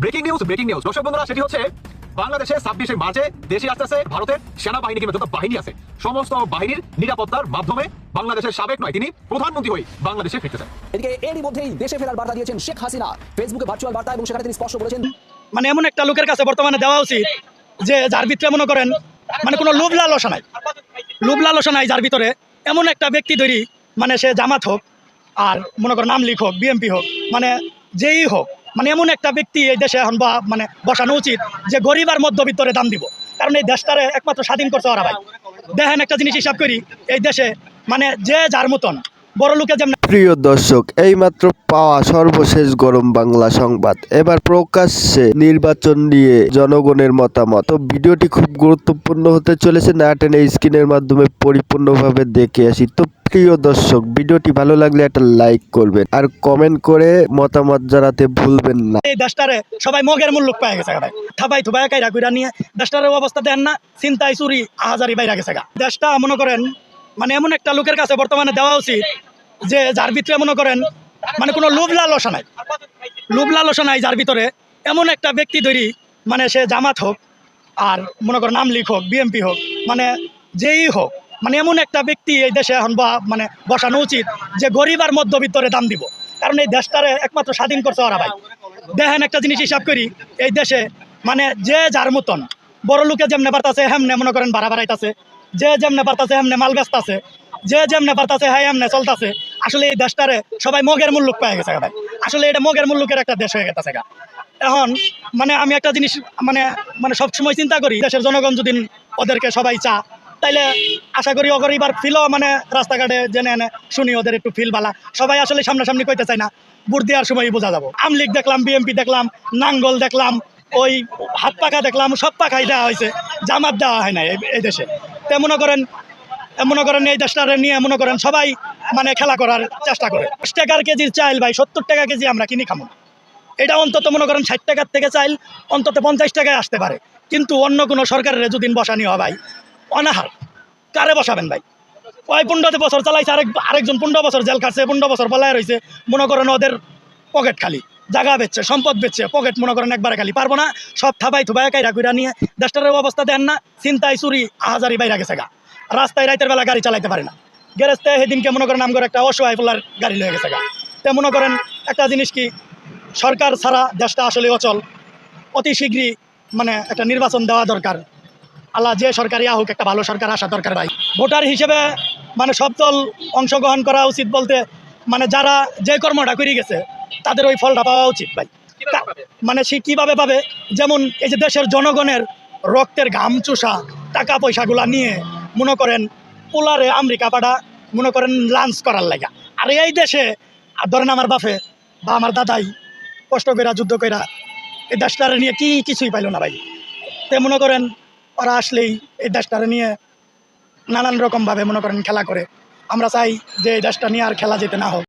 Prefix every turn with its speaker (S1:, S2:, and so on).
S1: Breaking news breaking news দর্শক বন্ধুরা সেটি হচ্ছে বাংলাদেশে ছাব্বিশে মার্চে দেশে আসতেছে ভারতের সেনাবাহিনী কিংবা যত বাহিনী আছে সমস্ত বাহিনীর নিরাপত্তার মাধ্যমে বাংলাদেশের সাবেক নয় তিনি প্রধানমন্ত্রী হয়ে বাংলাদেশে ফিরতেছেন
S2: এদিকে এরই মধ্যেই দেশে ফেরার বার্তা দিয়েছেন শেখ হাসিনা। ফেসবুকে ভার্চুয়াল বার্তা এবং সেখানে তিনি স্পষ্ট বলেছেন
S3: মানে এমন একটা লোকের কাছে বর্তমানে দেওয়া উচিত যে যার ভিতরে মনে করেন মানে কোনো লোভ লালসা নাই। লোভ লালসা নাই যার ভিতরে। এমন একটা ব্যক্তি তৈরি মানে সে জামাত হোক আর মনে করেন নাম লিখ হোক বিএমপি হোক মানে যেই হোক মানে এমন একটা ব্যক্তি এই দেশে এখন মানে বসানো উচিত যে গরিব আর মধ্যবিত্তরে দাম দিব। কারণ এই দেশটারে একমাত্র স্বাধীন করছে ওরা ভাই। দেখেন একটা জিনিস হিসাব করি, এই দেশে মানে যে যার মতন, বড় লোকে যেমন
S4: প্রিয় দর্শক, এইমাত্র পাওয়া সর্বশেষ গরম বাংলা সংবাদ। এবার প্রকাশ্যে নির্বাচন নিয়ে জনগণের মতামত। ভিডিওটি খুব গুরুত্বপূর্ণ হতে চলেছে, না টেনে স্ক্রিনের মাধ্যমে পরিপূর্ণভাবে দেখে আসি। তো প্রিয় দর্শক, ভিডিওটি ভালো লাগলে একটা লাইক করবেন আর কমেন্ট করে মতামত জানাতে ভুলবেন না।
S3: এই দেশটারে সবাই মগের মূল্য পায় গেছে থাবাই থুবাই কাইরা কুইরা নিয়ে দেশটার অবস্থা দেন না চিন্তাই চুরি, আহাজারি বাইরা গেছে দেশটা মনে করেন মানে এমন একটা লোকের কাছে বর্তমানে দেওয়া উচিত যে যার ভিতরে মনে করেন মানে কোনো লোভ লালসা নাই। লোভ লালসা নাই যার ভিতরে এমন একটা ব্যক্তি তৈরি মানে সে জামাত হোক আর মনে করেন নাম লিখ হোক, বিএমপি হোক মানে যেই হোক মানে এমন একটা ব্যক্তি এই দেশে এখন মানে বসানো উচিত যে গরিব আর মধ্যবিত্তরে দাম দিব। কারণ এই দেশটারে একমাত্র স্বাধীন করছে ওরা ভাই। দেখেন একটা জিনিস হিসাব করি, এই দেশে মানে যে যার মতন, বড় লোকে যেমনে পারতাছে হেমনে মনে করেন ভাড়া বাড়াইতাছে। যে যেমনে পারতাছে হেমনে মাল ব্যস্তাছে যে যেমনে পারতাছে হ্যাঁ এমনে চলতাছে। আসলে এই দেশটারে সবাই মগের মূল্য পেয়ে গেছে ভাই। আসলে এটা মগের মূল্যকের একটা দেশ হয়ে গেছে গা। এখন মানে আমি একটা জিনিস মানে মানে সবসময় চিন্তা করি, দেশের জনগণ যদি ওদেরকে সবাই চা তাইলে আশা করি অগর এবার ফিলও মানে রাস্তাঘাটে জেনে এনে শুনি ওদের একটু ফিল বালা। সবাই আসলে সামনাসামনি কইতে চায় না, ভোট দেওয়ার সময় বোঝা যাব। আমলিগ দেখলাম বিএমপি দেখলাম, নাঙ্গল দেখলাম, ওই হাত পাখা দেখলাম, সব পাখাই দেওয়া হয়েছে, জামাত দেওয়া হয় না এই- দেশে। তে মনে করেন মনে করেন এই দেশটারে নিয়ে মনে করেন, সবাই মানে খেলা করার চেষ্টা করে। দশ টাকার কেজির চাইল ভাই, সত্তর টাকা কেজি আমরা কিনি খামো এটা অন্তত মনে করেন ষাট টাকার থেকে চাইল, অন্তত পঞ্চাশ টাকায় আসতে পারে। কিন্তু অন্য কোনো সরকারের যদি বসানি হয় ভাই। অনাহার। কারে বসাবেন ভাই? ওই পনেরোতে বছর চালাইছে আরেক আরেকজন পনেরো বছর জেল খাটছে, পনেরো বছর বলায় রয়েছে মনে করেন ওদের পকেট খালি। জায়গা বেচছে, সম্পদ বেচছে, পকেট মনে করেন একবারে খালি। পারব না, সব থাবাই থুবাই কাইরা কুইরা নিয়ে দেশটার অবস্থা দেন না, চিন্তায় চুরি, আহাজারি বাইরা গেছে গা। রাস্তায় রাতের বেলা গাড়ি চালাইতে পারে না। গ্যারেজতে সেদিনকে মনে করেন নাম করে একটা অসহায় ফেলার গাড়ি লয়ে গেছে গা। তে মনে করেন একটা জিনিস কি, সরকার ছাড়া দেশটা আসলে অচল। অতি শীঘ্রই মানে একটা নির্বাচন দেওয়া দরকার। আল্লাহ যে সরকারি হোক একটা ভালো সরকার আসা দরকার ভাই। ভোটার হিসেবে মানে সব দল অংশগ্রহণ করা উচিত বলতে মানে যারা যে কর্মটা করে গেছে তাদের ওই ফলটা পাওয়া উচিত ভাই। মানে সে কীভাবে পাবে? যেমন এই যে দেশের জনগণের রক্তের ঘাম চুষা টাকা পয়সাগুলা নিয়ে মনে করেন পোলারে আমেরিকা পাড়া মনে করেন লাঞ্চ করার লাগা। আর এই দেশে ধরেন আমার বাপে বা আমার দাদাই কষ্ট কইরা যুদ্ধ কইরা এই দেশটারে নিয়ে কি কিছুই পাইল না ভাই। তে মনে করেন ওরা আসলেই এই দেশটারে নিয়ে নানান রকমভাবে মনে করেন খেলা করে। আমরা চাই যে এই দেশটা নিয়ে আর খেলা যেতে না হোক।